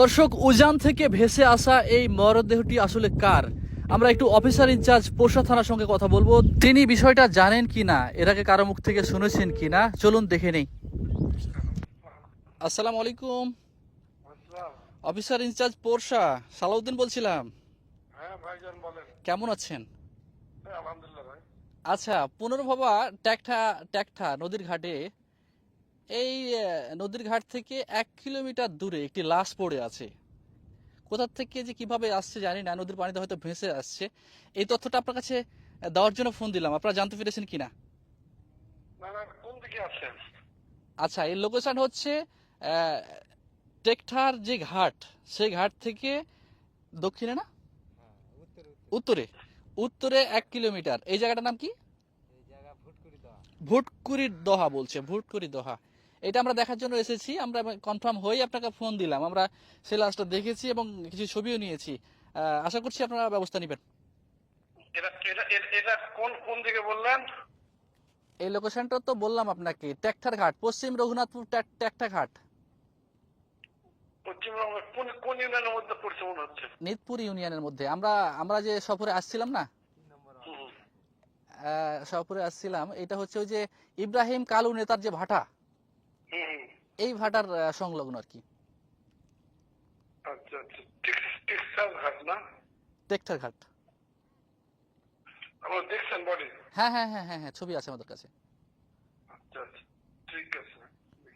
দর্শক উজান থেকে ভেসে আসা এই মরদেহটি আসলে কার? আমরা একটু অফিসার ইনচার্জ পোষা থানার সঙ্গে কথা বলব। তিনি বিষয়টা জানেন কিনা এর আগে কারও মুখ থেকে শুনেছেন কি না? চলুন দেখে নেই। আসসালামু আলাইকুম। অফিসার ইনচার্জ পোরশা সালাউদ্দিন বলছিলাম। হ্যাঁ কেমন আছেন? হ্যাঁ, আচ্ছা পুনর্ভবা ট্যাকঠা ট্যাকঠা নদীর ঘাটে এই নদীর ঘাট থেকে এক কিলোমিটার দূরে একটি লাশ পড়ে আছে। কোথা থেকে যে কীভাবে আসছে জানি না নদীর পানিতে হয়তো ভেসে আসছে। এই তথ্যটা আপনার কাছে দেওয়ার জন্য ফোন দিলাম। আপনারা জানতে পেরেছেন কিনা? না না কোন দিকে আছেন আচ্ছা এই লোকেশন হচ্ছে টেকঠার যে ঘাট সেই ঘাট থেকে দক্ষিণে না? উত্তরে। উত্তরে এক কিলোমিটার। এই জায়গাটার নাম কি? ভুটকুড়ির দহা বলছে ভুটকুড়ি দহা। এটা আমরা দেখার জন্য এসেছি। আমরা কনফার্ম হয়ে আপনাকে ফোন দিলাম। আমরা সেই লাশটা দেখেছি এবং কিছু ছবিও নিয়েছি। আশা করছি আপনারা ব্যবস্থা নেবেন। এটা কোন কোন দিকে বললেন? এই লোকেশনটা তো বললাম আপনাকে ট্যাকঠার ঘাট পশ্চিম রঘুনাথপুর ট্যাক- ঘাট। কোন কোন ইউনিয়নের মধ্যে পড়ছে মনে হচ্ছে? নিতপুর ইউনিয়নের মধ্যে। আমরা আমরা যে সফরে আসছিলাম না? সফরে আসছিলাম এটা হচ্ছে ওই যে ইব্রাহিম কালু নেতার যে ভাটা। এই ভাটার সংলগ্ন আর কি। আচ্ছা আচ্ছা। টেক্স- টেক্সাস ঘাট হ্যাঁ হ্যাঁ হ্যাঁ হ্যাঁ হ্যাঁ ছবি আছে আমাদের কাছে। আচ্ছা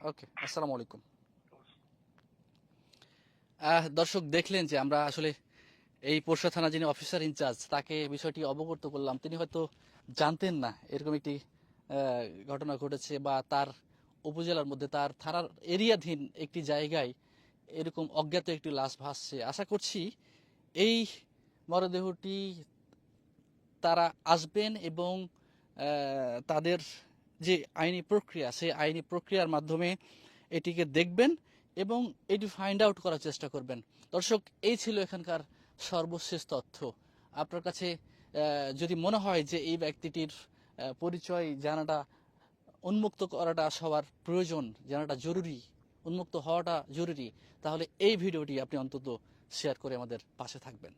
ওকে আসসালামু আলাইকুম। দর্শক দেখলেন যে আমরা আসলে এই পোরশা থানা যিনি অফিসার ইনচার্জ তাকে বিষয়টি অবগত করলাম। তিনি হয়তো জানতেন না এরকম একটি ঘটনা ঘটেছে বা তার উপজেলার মধ্যে তার থানার এরিয়াধীন একটি জায়গায় এরকম অজ্ঞাত একটি লাশ ভাসছে। আশা করছি এই মরদেহটি তারা আসবেন এবং তাদের যে আইনি প্রক্রিয়া, সেই আইনি প্রক্রিয়ার মাধ্যমে এটিকে দেখবেন এবং এটি ফাইন্ড আউট করার চেষ্টা করবেন। দর্শক, এই ছিল এখানকার সর্বশেষ তথ্য। আপনার কাছে যদি মনে হয় যে এই ব্যক্তিটির পরিচয় জানাটা উন্মুক্ত করাটা সবার প্রয়োজন, জানাটা জরুরি, উন্মুক্ত হওয়াটা জরুরি। তাহলে এই ভিডিওটি আপনি অন্তত শেয়ার করে আমাদের পাশে থাকবেন।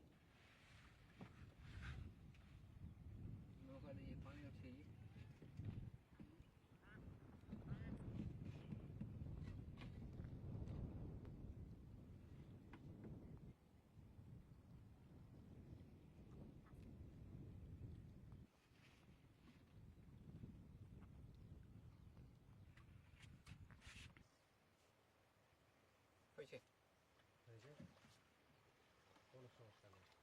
হয়েছে। হয়েছে? কোনো সমস্যা নেই।